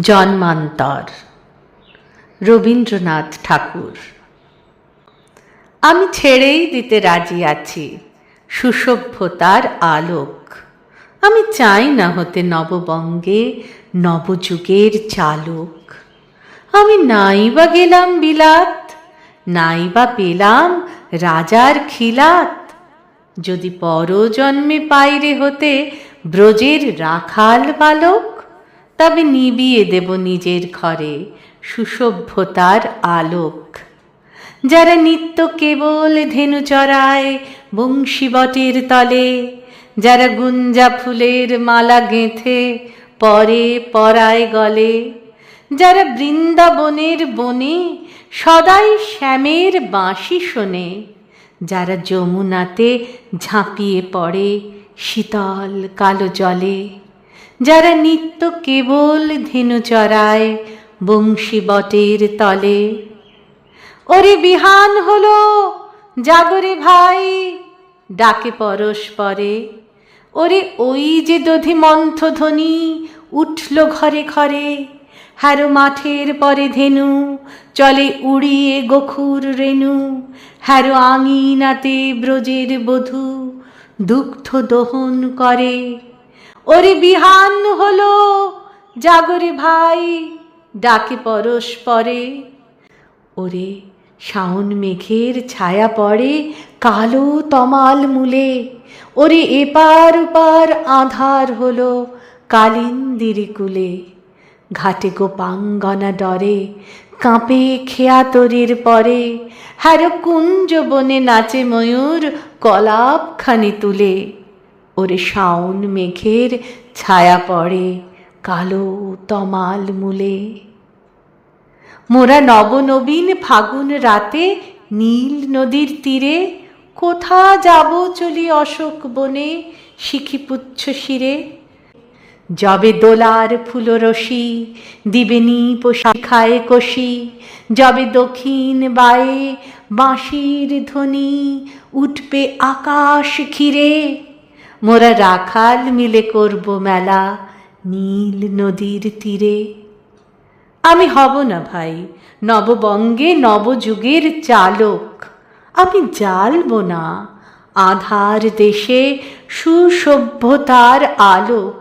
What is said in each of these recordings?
জন্মান্তর। রবীন্দ্রনাথ ঠাকুর। আমি ছেড়েই দিতে রাজি আছি, সুসভ্যতার আলোক। আমি চাই না হতে নববঙ্গে নবযুগের চালক। আমি নাই বা গেলাম বিলাত, নাই বা পেলাম রাজার খিলাত। যদি পরজন্মে পাইরে হতে ব্রজের রাখাল বালক তবে নিবিয়ে দেব নিজের ঘরে সুসভ্যতার আলোক। যারা নিত্য কেবল ধেনু চড়ায় বংশীবটের তলে, যারা গুঞ্জা ফুলের মালা গেঁথে পরে পরায় গলে, যারা বৃন্দাবনের বনে সদাই শ্যামের বাঁশি শোনে, যারা যমুনাতে ঝাঁপিয়ে পড়ে শীতল কালো জলে। যারা নিত্য কেবল ধেনু চড়ায় বংশী বটের তলে। ওরে বিহান হলো জাগরে ভাই, ডাকে পরস্পরে ওরে ওই যে দধি মন্থধ্বনি উঠল ঘরে ঘরে হ্যারো মাঠের পরে ধেনু, চলে উড়িয়ে গোখুর রেণু। হ্যারো আঙিনাতে ব্রজের বধূ দুগ্ধ দহন করে। ওরে বিহান হলো, জাগরে ভাই, ডাকে পরস্পরে ওরে শাওন মেঘের ছায়া পড়ে কালো তমাল মূলে। ওরে এপার ওপার আধার হলো কালিন্দিরি কুলে ঘাটে গোপাঙ্গনা ডরে, কাঁপে খেয়া তরির পরে। হ্যার কুঞ্জ বনে নাচে ময়ূর কলাপখানি তুলে। ওরে শাওন মেঘের ছায়া পড়ে কালো তমাল মূলে। মোরা নবনবীন ফাগুন রাতে নীল নদীর তীরে কোথা যাব চলি অশোক বনে শিখিপুচ্ছ শিরে। যবে দোলার ফুলরসি দিবেনি খায় কষি, যবে দক্ষিণ বায়ে বাঁশির ধ্বনি উঠবে আকাশ ঘিরে। মোরা রাখাল মিলে করব মেলা নীল নদীর তীরে। আমি হব না ভাই, নববঙ্গে নবযুগের চালক। আমি জ্বালব না আধার দেশে সুসভ্যতার আলোক।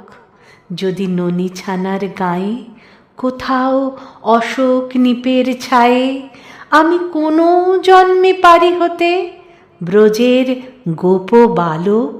যদি ননী ছানার গায়ে কোথাও অশোক নিপের ছায়ে, আমি কোনো জন্মে পারি হতে ব্রজের গোপ বালক।